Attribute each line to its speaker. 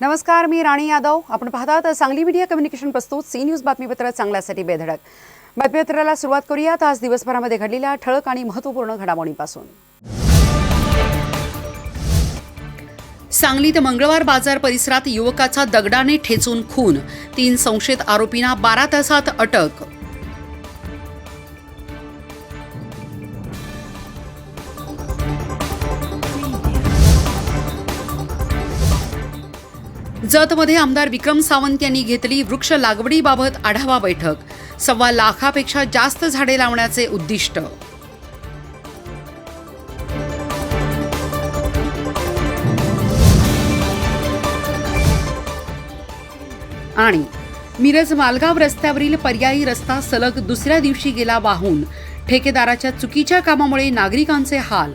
Speaker 1: नमस्कार मी राणी यादव. आपण पाहतात सांगली मीडिया कम्युनिकेशन प्रस्तुत सी न्यूज बातमीपत्र चांगल्यासाठी बेधडक. बातमीपत्राला सुरुवात करूयात. आज दिवसभरामध्ये घडलेल्या ठळक आणि महत्त्वपूर्ण घडामोडींपासून. सांगलीत मंगळवार बाजार परिसरात युवकाचा दगडाने ठेचून खून. तीन संशयित आरोपींना बारा तासात अटक. जतमध्ये आमदार विक्रम सावंत यांनी घेतली वृक्ष लागवडीबाबत आढावा बैठक. सव्वा लाखापेक्षा जास्त झाडे लावण्याचे उद्दिष्ट. आणि मिरज मालगाव रस्त्यावरील पर्यायी रस्ता सलग दुसऱ्या दिवशी गेला वाहून. ठेकेदाराच्या चुकीच्या कामामुळे नागरिकांचे हाल.